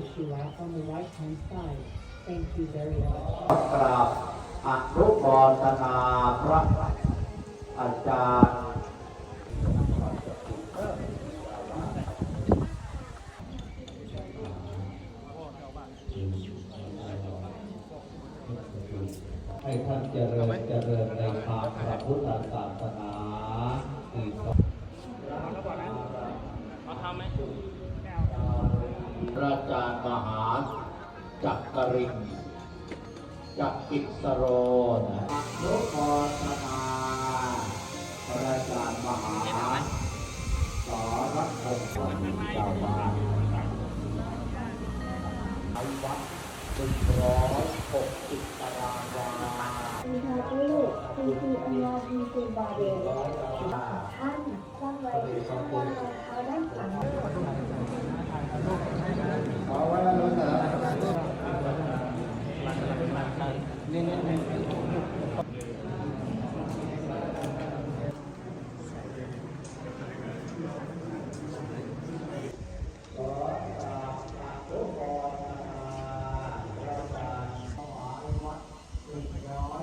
on the right hand side. Thank you very much. กราบอนุโมทนาพระอาจารย์ให้ท่านเจริญเจริญในทางพระพุทธศาสนาอีกต่อเอาทำไหม พระอาจารย์มหาจักรินจักกิสโรนะอนุโมทนาพระอาจารย์มหาสรพงศ์เจ้าบ้านไอวัดหนึ่งร้อยหกสิบตารางวามีทารุพีพีอันยาพีพีบาเดลท่านสร้างไว้ที่ข้างล่างรองเท้าด้ Thank you, God.